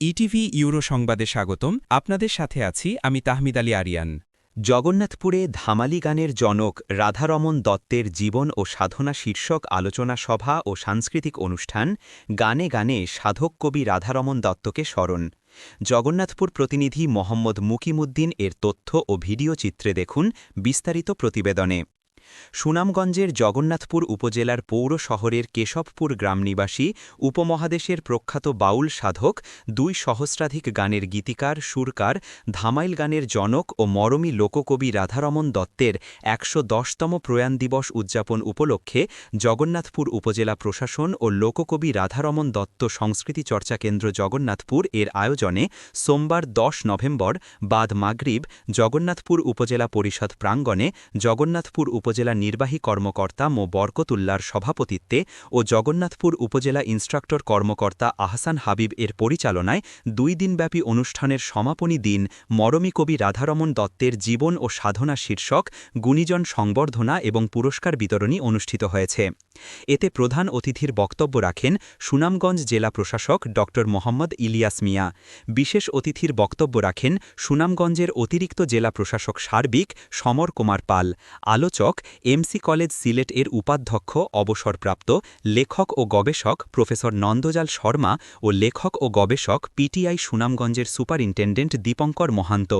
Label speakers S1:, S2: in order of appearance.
S1: ETV euro সংবাদে স্বাগতম। আপনাদের সাথে আছি আমি তাহমিদ আলী আরিয়ান।
S2: জগন্নাথপুরে ধামালি গানের জনক রাধারমন দত্তের জীবন ও সাধনা শীর্ষক আলোচনা সভা ও সাংস্কৃতিক অনুষ্ঠান গানে গানে সাধক কবি রাধারমন দত্তকে স্মরণ। জগন্নাথপুর প্রতিনিধি মোহাম্মদ মুকিমুদ্দিন এর তথ্য ও ভিডিও চিত্রে দেখুন বিস্তারিত প্রতিবেদনে। সুনামগঞ্জের জগন্নাথপুর উপজেলার পৌর শহরের কেশবপুর গ্রাম নিবাসী উপমহাদেশের প্রখ্যাত বাউল সাধক, দুই সহস্রাধিক গানের গীতিকার, সুরকার, ধামাইল গানের জনক ও মরমী লোককবি রাধারমন দত্তের একশো দশতম প্রয়াণ দিবস উদযাপন উপলক্ষে জগন্নাথপুর উপজেলা প্রশাসন ও লোককবি রাধারমন দত্ত সংস্কৃতি চর্চা কেন্দ্র জগন্নাথপুর এর আয়োজনে সোমবার দশ নভেম্বর বাদ মাগরিব জগন্নাথপুর উপজেলা পরিষদ প্রাঙ্গণে জগন্নাথপুর উপজেলা নির্বাহী কর্মকর্তা মো. বরকতুল্লার সভাপতিত্বে ও জগন্নাথপুর উপজেলা ইনস্ট্রাক্টর কর্মকর্তা আহসান হাবিব এর পরিচালনায় দুই দিনব্যাপী অনুষ্ঠানের সমাপনী দিন মরমী কবি রাধারমন দত্তের জীবন ও সাধনা শীর্ষক গুণীজন সংবর্ধনা এবং পুরস্কার বিতরণী অনুষ্ঠিত হয়েছে। এতে প্রধান অতিথির বক্তব্য রাখেন সুনামগঞ্জ জেলা প্রশাসক ড. মোহাম্মদ ইলিয়াস মিয়া। বিশেষ অতিথির বক্তব্য রাখেন সুনামগঞ্জের অতিরিক্ত জেলা প্রশাসক সার্বিক সমর কুমার পাল। আলোচক এমসি কলেজ সিলেট এর উপাধ্যক্ষ, অবসরপ্রাপ্ত লেখক ও গবেষক প্রফেসর নন্দজাল শর্মা ও লেখক ও গবেষক পিটিআই সুনামগঞ্জের সুপারিনটেন্ডেন্ট দীপঙ্কর মহান্ত।